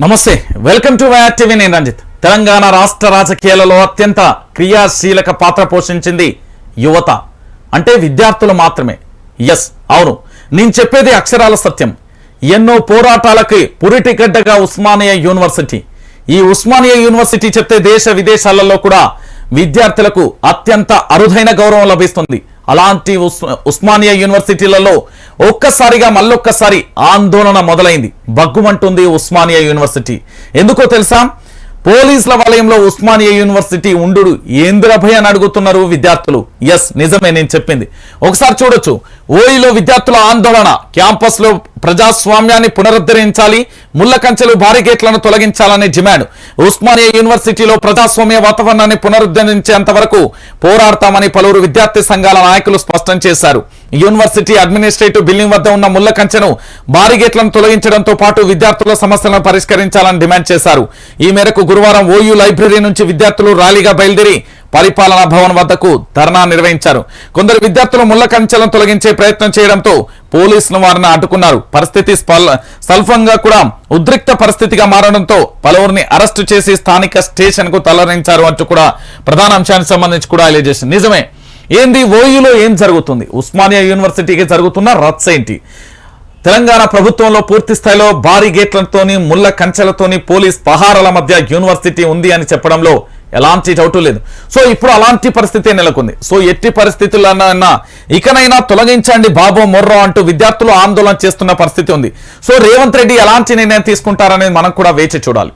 నమస్తే welcome to YR TV నేను రంజిత్. తెలంగాణ రాష్ట్ర రాజకీయాలలో అత్యంత క్రియాశీలక పాత్ర పోషించింది యువత. అంటే విద్యార్థులు మాత్రమే. ఎస్ అవును. నేను చెప్పేది అక్షరాల సత్యం. ఎన్నో పోరాటాలకి పురిటిగడ్డగా ఉస్మానియా యూనివర్సిటీ. ఈ ఉస్మానియా యూనివర్సిటీ చెప్తే దేశ విదేశాలలో కూడా విద్యార్థులకు అత్యంత అరుదైన గౌరవం లభిస్తుంది. అలాంటి ఉస్ ఉస్మానియా యూనివర్సిటీలలో ఒక్కసారిగా మళ్ళొక్కసారి ఆందోళన మొదలైంది. బగ్గుమంటుంది ఉస్మానియా యూనివర్సిటీ. ఎందుకో తెలుసా? పోలీసుల వలయంలో ఉస్మానియా యూనివర్సిటీ ఉండు ఏంద్రభయ అని అడుగుతున్నారు విద్యార్థులు. ఎస్ నిజమే నేను చెప్పింది. ఒకసారి చూడొచ్చు. ఓయిలో విద్యార్థుల ఆందోళన. క్యాంపస్లో ప్రజాస్వామ్యాన్ని పునరుద్ధరించాలి ముళ్ళ కంచెలు భారీ గేట్లను తొలగించాలనే డిమాండ్. ఉస్మానియా యూనివర్సిటీలో ప్రజాస్వామ్య వాతావరణాన్ని పునరుద్ధరించేంత వరకు పోరాడతామని పలువురు విద్యార్థి సంఘాల నాయకులు స్పష్టం చేశారు. యూనివర్సిటీ అడ్మినిస్ట్రేటివ్ బిల్డింగ్ వద్ద ఉన్న ముళ్ళ కంచెను భారీ గేట్లను తొలగించడంతో పాటు విద్యార్థుల సమస్యలను పరిష్కరించాలని డిమాండ్ చేశారు. ఈ మేరకు గురువారం ఓయూ లైబ్రరీ నుంచి విద్యార్థులు ర్యాలీగా బయలుదేరి పరిపాలనా భవన్ వద్దకు ధర్నా నిర్వహించారు. కొందరు విద్యార్థులు ముళ్ళ కంచెలను తొలగించే ప్రయత్నం చేయడంతో పోలీసులు వారిని అడ్డుకున్నారు పరిస్థితి స్పల్- స్వల్పంగా కూడా ఉద్రిక్త పరిస్థితిగా మారడంతో పలువురిని అరెస్టు చేసి స్థానిక స్టేషన్కు తరలించారు అంటూ కూడా ప్రధాన అంశానికి సంబంధించి కూడా తెలియజేసింది. నిజమే ఏంది ఓయూలో ఏం జరుగుతుంది? ఉస్మానియా యూనివర్సిటీకి జరుగుతున్న రచ్చ ఏంటి? తెలంగాణ ప్రభుత్వంలో పూర్తి స్థాయిలో భారీ గేట్లతోని ముళ్ళ కంచెలతోని పోలీస్ పహారాల మధ్య యూనివర్సిటీ ఉంది అని చెప్పడంలో ఎలాంటి డౌట్ లేదు. సో ఇప్పుడు అలాంటి పరిస్థితి నెలకొంది. సో ఎట్టి పరిస్థితులన్నా ఇకనైనా తొలగించండి బాబు మొర్రో అంటూ విద్యార్థులు ఆందోళన చేస్తున్న పరిస్థితి ఉంది. సో రేవంత్ రెడ్డి ఎలాంటి నిర్ణయం తీసుకుంటారనేది మనం కూడా వేచి చూడాలి.